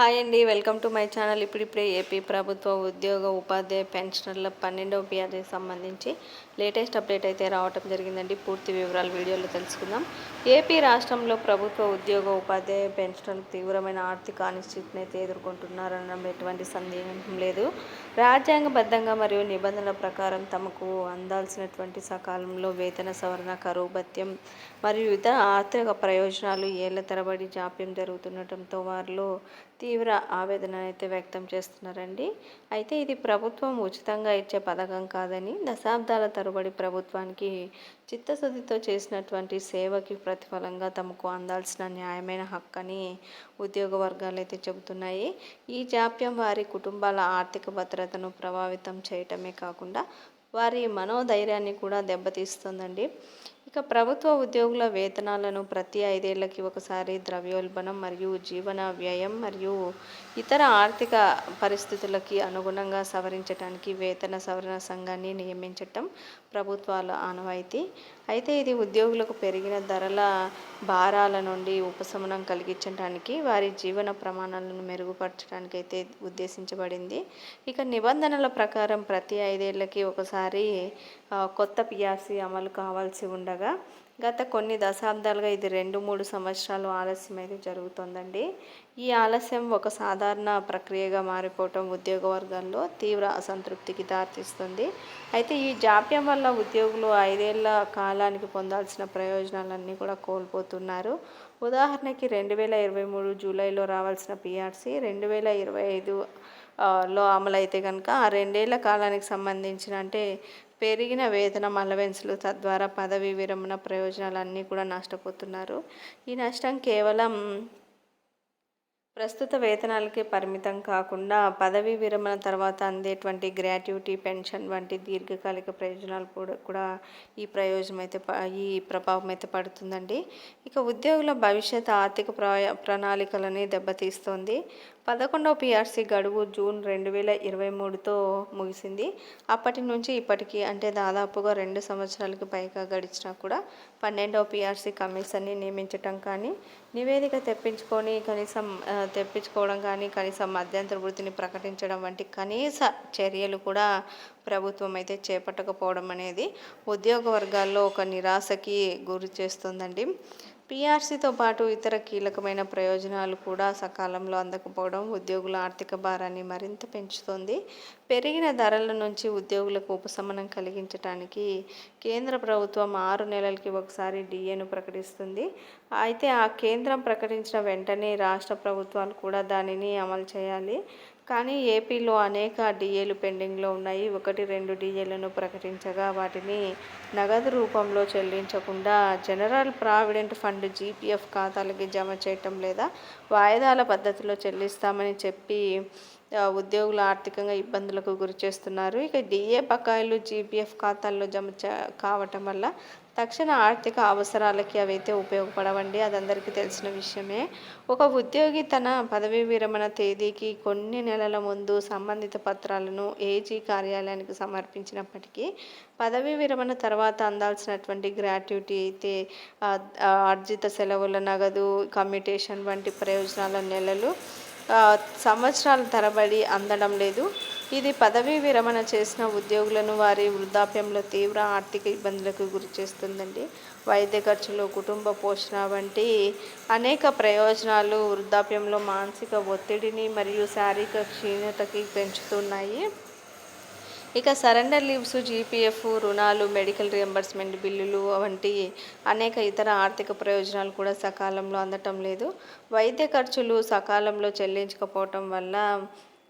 Hi అండి welcome to my channel. ఇప్పుడిప్పుడే AP ప్రభుత్వ ఉద్యోగ ఉపాధ్యాయ పెన్షనర్ల పన్నెండవ పిఆర్జీకి సంబంధించి లేటెస్ట్ అప్డేట్ అయితే రావటం జరిగిందండి. పూర్తి వివరాలు వీడియోలో తెలుసుకుందాం. ఏపీ రాష్ట్రంలో ప్రభుత్వ ఉద్యోగ ఉపాధ్యాయ పెన్షనర్లు తీవ్రమైన ఆర్థిక అనిశ్చితిని అయితే ఎదుర్కొంటున్నారనడం ఎటువంటి సందేహం లేదు. రాజ్యాంగబద్ధంగా మరియు నిబంధనల ప్రకారం తమకు అందాల్సినటువంటి సకాలంలో వేతన సవరణ కరువు భత్యం మరియు ఇతర ఆర్థిక ప్రయోజనాలు ఏళ్ళ తరబడి జాప్యం జరుగుతుండటంతో వారిలో తీవ్ర ఆవేదన అయితే వ్యక్తం చేస్తున్నారండి. అయితే ఇది ప్రభుత్వం ఉచితంగా ఇచ్చే పథకం కాదని దశాబ్దాల తరబడి ప్రభుత్వానికి చిత్తశుద్ధితో చేసినటువంటి సేవకి ప్రతిఫలంగా తమకు అందాల్సిన న్యాయమైన హక్కని ఉద్యోగ వర్గాలు అయితే చెబుతున్నాయి. ఈ జాప్యం వారి కుటుంబాల ఆర్థిక భద్రతను ప్రభావితం చేయటమే కాకుండా వారి మనోధైర్యాన్ని కూడా దెబ్బతీస్తుందండి. ఇక ప్రభుత్వ ఉద్యోగుల వేతనాలను ప్రతి ఐదేళ్ళకి ఒకసారి ద్రవ్యోల్బణం మరియు జీవన వ్యయం మరియు ఇతర ఆర్థిక పరిస్థితులకి అనుగుణంగా సవరించడానికి వేతన సవరణ సంఘాన్ని నియమించటం ప్రభుత్వాల ఆనవాయితీ. అయితే ఇది ఉద్యోగులకు పెరిగిన ధరల భారాల నుండి ఉపశమనం కలిగించడానికి వారి జీవన ప్రమాణాలను మెరుగుపరచడానికి అయితే ఉద్దేశించబడింది. ఇక నిబంధనల ప్రకారం ప్రతి ఐదేళ్ళకి ఒకసారి కొత్త పిఆర్సీ అమలు కావాల్సి ఉండగా గత కొన్ని దశాబ్దాలుగా ఇది రెండు మూడు సంవత్సరాలు ఆలస్యం అయితే జరుగుతుందండి. ఈ ఆలస్యం ఒక సాధారణ ప్రక్రియగా మారిపోవటం ఉద్యోగ వర్గాల్లో తీవ్ర అసంతృప్తికి దారితీస్తుంది. అయితే ఈ జాప్యం వల్ల ఉద్యోగులు ఐదేళ్ళ కాలానికి పొందాల్సిన ప్రయోజనాలన్నీ కూడా కోల్పోతున్నారు. ఉదాహరణకి రెండు వేల ఇరవై మూడు జూలైలో రావాల్సిన పిఆర్సీ రెండు వేల ఇరవై ఐదు లో అమలైతే కనుక ఆ రెండేళ్ళ కాలానికి సంబంధించిన అంటే పెరిగిన వేతనం అలవెన్స్లు తద్వారా పదవీ విరమణ ప్రయోజనాలన్నీ కూడా నష్టపోతున్నారు. ఈ నష్టం కేవలం ప్రస్తుత వేతనాలకే పరిమితం కాకుండా పదవీ విరమణ తర్వాత అందేటువంటి గ్రాట్యుటీ పెన్షన్ వంటి దీర్ఘకాలిక ప్రయోజనాలు కూడా కూడా ఈ ప్రయోజనం అయితే ఈ ప్రభావం అయితే పడుతుందండి. ఇక ఉద్యోగుల భవిష్యత్ ఆర్థిక ప్రణాళికలని దెబ్బతీస్తోంది. పదకొండవ పిఆర్సీ గడువు జూన్ రెండు వేల ఇరవై మూడుతో ముగిసింది. అప్పటి నుంచి ఇప్పటికి అంటే దాదాపుగా రెండు సంవత్సరాలకు పైగా గడిచినా కూడా పన్నెండవ పిఆర్సీ కమిషన్ని నియమించటం కానీ నివేదిక తెప్పించుకొని కనీసం తెప్పించుకోవడం కానీ కనీసం మధ్యంతర వృత్తిని ప్రకటించడం వంటి కనీస చర్యలు కూడా ప్రభుత్వం అయితే చేపట్టకపోవడం అనేది ఉద్యోగ వర్గాల్లో ఒక నిరాశకి గురి చేస్తుందండి. పీఆర్సీతో పాటు ఇతర కీలకమైన ప్రయోజనాలు కూడా సకాలంలో అందకపోవడం ఉద్యోగుల ఆర్థిక భారాన్ని మరింత పెంచుతోంది. పెరిగిన ధరల నుంచి ఉద్యోగులకు ఉపశమనం కలిగించడానికి కేంద్ర ప్రభుత్వం ఆరు నెలలకి ఒకసారి డిఏను ప్రకటిస్తుంది. అయితే ఆ కేంద్రం ప్రకటించిన వెంటనే రాష్ట్ర ప్రభుత్వాలు కూడా దానిని అమలు చేయాలి. కానీ ఏపీలో అనేక డిఏలు పెండింగ్లో ఉన్నాయి. ఒకటి రెండు డిఏలను ప్రకటించగా వాటిని నగదు రూపంలో చెల్లించకుండా జనరల్ ప్రావిడెంట్ ఫండ్ జీపీఎఫ్ ఖాతాలకి జమ చేయటం లేదా వాయిదాల పద్ధతిలో చెల్లిస్తామని చెప్పి ఉద్యోగులు ఆర్థికంగా ఇబ్బందులకు గురి చేస్తున్నారు. ఇక డిఏ బకాయిలు జీపీఎఫ్ ఖాతాల్లో జమ కావటం వల్ల తక్షణ ఆర్థిక అవసరాలకి అవైతే ఉపయోగపడవండి. అది అందరికీ తెలిసిన విషయమే. ఒక ఉద్యోగి తన పదవీ విరమణ తేదీకి కొన్ని నెలల ముందు సంబంధిత పత్రాలను ఏజీ కార్యాలయానికి సమర్పించినప్పటికీ పదవీ విరమణ తర్వాత అందాల్సినటువంటి గ్రాట్యుటీ అయితే ఆర్జిత సెలవుల నగదు కమ్యూటేషన్ వంటి ప్రయోజనాల నెలలు సంవత్సరాల తరబడి అందడం లేదు. ఇది పదవీ విరమణ చేసిన ఉద్యోగులను వారి వృద్ధాప్యంలో తీవ్ర ఆర్థిక ఇబ్బందులకు గురి చేస్తుందండి. వైద్య ఖర్చులు కుటుంబ పోషణ వంటి అనేక ప్రయోజనాలు వృద్ధాప్యంలో మానసిక ఒత్తిడిని మరియు శారీరక క్షీణతకి పెంచుతున్నాయి. ఇక సరెండర్ లీవ్స్ జీపీఎఫ్ రుణాలు మెడికల్ రియంబర్స్మెంట్ బిల్లులు వంటి అనేక ఇతర ఆర్థిక ప్రయోజనాలు కూడా సకాలంలో అందటం లేదు. వైద్య ఖర్చులు సకాలంలో చెల్లించకపోవటం వల్ల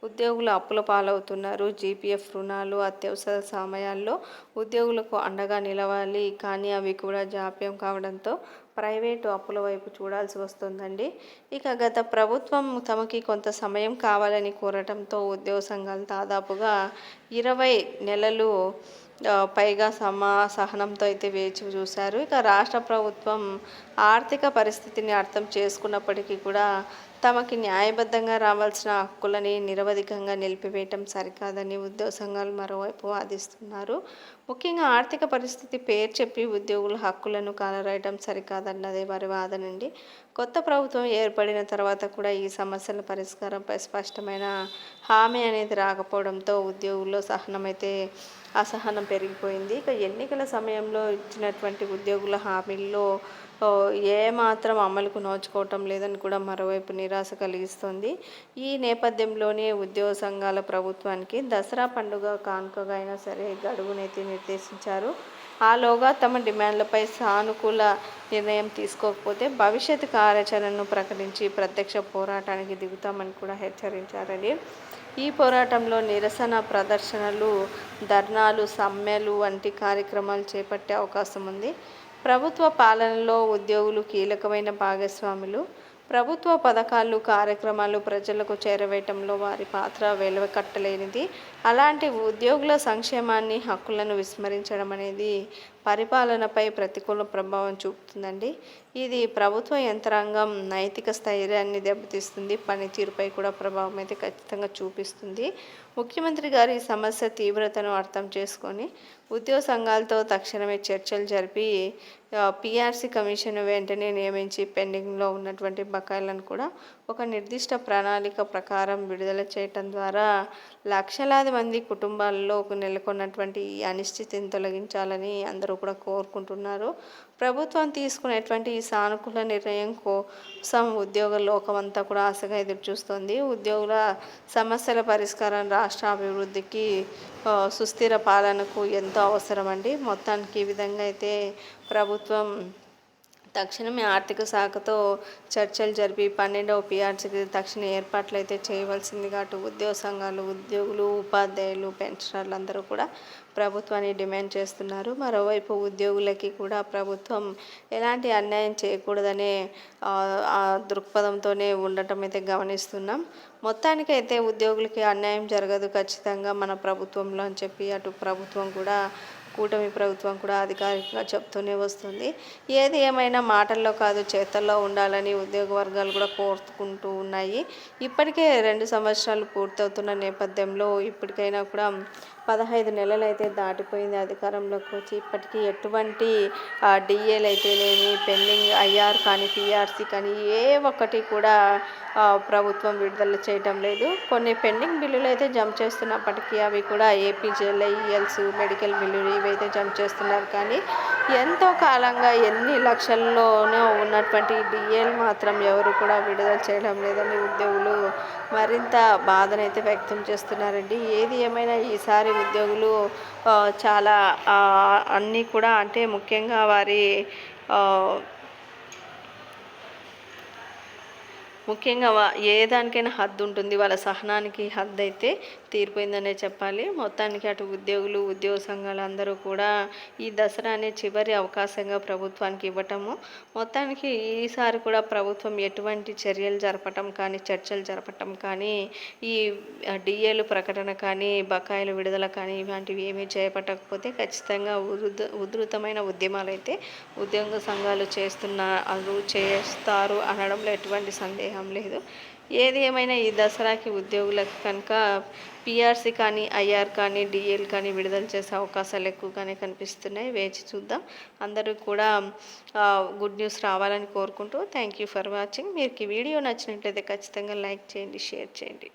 ఉద్యోగులు అప్పుల పాలవుతున్నారు. జీపీఎఫ్ రుణాలు అత్యవసర సమయాల్లో ఉద్యోగులకు అండగా నిలవాలి. కానీ అవి కూడా జాప్యం కావడంతో ప్రైవేటు అప్పుల వైపు చూడాల్సి వస్తుందండి. ఇక గత ప్రభుత్వం తమకి కొంత సమయం కావాలని కోరటంతో ఉద్యోగ సంఘాలు దాదాపుగా ఇరవై నెలలు పైగా సమా సహనంతో అయితే వేచి చూశారు. ఇక రాష్ట్ర ప్రభుత్వం ఆర్థిక పరిస్థితిని అర్థం చేసుకున్నప్పటికీ కూడా తమకి న్యాయబద్ధంగా రావాల్సిన హక్కులని నిరవధికంగా నిలిపివేయటం సరికాదని ఉద్యోగ సంఘాలు మరోవైపు వాదిస్తున్నారు. ముఖ్యంగా ఆర్థిక పరిస్థితి పేరు చెప్పి ఉద్యోగుల హక్కులను కాలరాయడం సరికాదన్నదే వారి వాదనండి కొత్త ప్రభుత్వం ఏర్పడిన తర్వాత కూడా ఈ సమస్యల పరిష్కారంపై స్పష్టమైన హామీ అనేది రాకపోవడంతో ఉద్యోగుల్లో సహనమైతే అసహనం పెరిగిపోయింది. ఇక ఎన్నికల సమయంలో ఇచ్చినటువంటి ఉద్యోగుల హామీల్లో ఏమాత్రం అమలుకు నోచుకోవటం లేదని కూడా మరోవైపు నిరాశ కలిగిస్తుంది. ఈ నేపథ్యంలోనే ఉద్యోగ సంఘాల ప్రభుత్వానికి దసరా పండుగ కానుకగా అయినా సరే గడువునైతే నిర్దేశించారు. ఆలోగా తమ డిమాండ్లపై సానుకూల నిర్ణయం తీసుకోకపోతే భవిష్యత్ కార్యాచరణను ప్రకటించి ప్రత్యక్ష పోరాటానికి దిగుతామని కూడా హెచ్చరించారండి. ఈ పోరాటంలో నిరసన ప్రదర్శనలు ధర్నాలు సమ్మెలు వంటి కార్యక్రమాలు చేపట్టే అవకాశం ఉంది. ప్రభుత్వ పాలనలో ఉద్యోగులు కీలకమైన భాగస్వాములు. ప్రభుత్వ పథకాలు కార్యక్రమాలు ప్రజలకు చేరవేయటంలో వారి పాత్ర వెలువకట్టలేనిది అలాంటి ఉద్యోగుల సంక్షేమాన్ని హక్కులను విస్మరించడం అనేది పరిపాలనపై ప్రతికూల ప్రభావం చూపుతుందండి. ఇది ప్రభుత్వ యంత్రాంగం నైతిక స్థైర్యాన్ని దెబ్బతీస్తుంది. పనితీరుపై కూడా ప్రభావం అయితే ఖచ్చితంగా చూపిస్తుంది. ముఖ్యమంత్రి గారి సమస్య తీవ్రతను అర్థం చేసుకొని ఉద్యోగ సంఘాలతో తక్షణమే చర్చలు జరిపి పిఆర్సీ కమిషన్ వెంటనే నియమించి పెండింగ్లో ఉన్నటువంటి బకాయిలను కూడా ఒక నిర్దిష్ట ప్రణాళిక ప్రకారం విడుదల చేయటం ద్వారా లక్షలాది మంది కుటుంబాల్లో నెలకొన్నటువంటి ఈ అనిశ్చితిని తొలగించాలని అందరూ కూడా కోరుకుంటున్నారు. ప్రభుత్వం తీసుకునేటువంటి ఈ సానుకూల నిర్ణయం కోసం ఉద్యోగ లోకమంతా కూడా ఆశగా ఎదురు చూస్తుంది ఉద్యోగుల సమస్యల పరిష్కారం రాష్ట్ర అభివృద్ధికి సుస్థిర పాలనకు ఎంతో అవసరం అండి మొత్తానికి ఈ విధంగా అయితే ప్రభుత్వం తక్షణమే ఆర్థిక శాఖతో చర్చలు జరిపి పన్నెండవ పిఆర్సీకి తక్షణ ఏర్పాట్లు అయితే చేయవలసిందిగా అటు ఉద్యోగ సంఘాలు ఉద్యోగులు ఉపాధ్యాయులు పెన్షనర్లు అందరూ కూడా ప్రభుత్వాన్ని డిమాండ్ చేస్తున్నారు. మరోవైపు ఉద్యోగులకి కూడా ప్రభుత్వం ఎలాంటి అన్యాయం చేయకూడదనే దృక్పథంతోనే ఉండటం అయితే గమనిస్తున్నాం. మొత్తానికైతే ఉద్యోగులకి అన్యాయం జరగదు ఖచ్చితంగా మన ప్రభుత్వంలో అని చెప్పి అటు ప్రభుత్వం కూడా కూటమి ప్రభుత్వం కూడా అధికారికంగా చెప్తూనే వస్తుంది. ఏది ఏమైనా మాటల్లో కాదు చేతల్లో ఉండాలని ఉద్యోగ వర్గాలు కూడా కోరుకుంటూ ఉన్నాయి. ఇప్పటికే రెండు సంవత్సరాలు పూర్తవుతున్న నేపథ్యంలో ఇప్పటికైనా కూడా పదహైదు నెలలు అయితే దాటిపోయింది అధికారంలోకి వచ్చి. ఇప్పటికీ ఎటువంటి డిఏలు అయితేనేమి పెండింగ్ ఐఆర్ కానీ పిఆర్సీ కానీ ఏ ఒక్కటి కూడా ప్రభుత్వం విడుదల చేయటం లేదు. కొన్ని పెండింగ్ బిల్లులు అయితే జంప్ చేస్తున్నప్పటికీ అవి కూడా ఏపీజీఎల్ఐ ఈఎల్స్ మెడికల్ బిల్లులు ఇవైతే జంప్ చేస్తున్నారు. కానీ ఎంతో కాలంగా ఎన్ని లక్షల్లోనో ఉన్నటువంటి డిఏలు మాత్రం ఎవరు కూడా విడుదల చేయడం లేదని ఉద్యోగులు మరింత బాధనైతే వ్యక్తం చేస్తున్నారండి. ఏది ఏమైనా ఈసారి ఉద్యోగులు చాలా అన్నీ కూడా అంటే ముఖ్యంగా వారి ఆ, ముఖ్యంగా వా- ఏ దానికైనా హద్దు ఉంటుంది వాళ్ళ సహనానికి హద్దు అయితే తీరిపోయిందనే చెప్పాలి. మొత్తానికి అటు ఉద్యోగులు ఉద్యోగ సంఘాలు అందరూ కూడా ఈ దసరా అనే చివరి అవకాశంగా ప్రభుత్వానికి ఇవ్వటము. మొత్తానికి ఈసారి కూడా ప్రభుత్వం ఎటువంటి చర్యలు జరపటం కానీ చర్చలు జరపటం కానీ ఈ డిఏలు ప్రకటన కానీ బకాయిలు విడుదల కానీ ఇలాంటివి ఏమీ చేపట్టకపోతే ఖచ్చితంగా ఉధృత ఉధృతమైన ఉద్యమాలు అయితే ఉద్యోగ సంఘాలు చేస్తున్నారు చేస్తారు అనడంలో ఎటువంటి సందేహం సందేహం లేదు. ఏది ఏమైనా ఈ దసరాకి ఉద్యోగులకు కనుక పిఆర్సీ కానీ ఐఆర్ కానీ డిఎల్ కానీ విడుదల చేసే అవకాశాలు ఎక్కువగానే కనిపిస్తున్నాయి. వేచి చూద్దాం. అందరూ కూడా గుడ్ న్యూస్ రావాలని కోరుకుంటూ థ్యాంక్ యూ ఫర్ వాచింగ్. మీకు ఈ వీడియో నచ్చినట్లయితే ఖచ్చితంగా లైక్ చేయండి షేర్ చేయండి.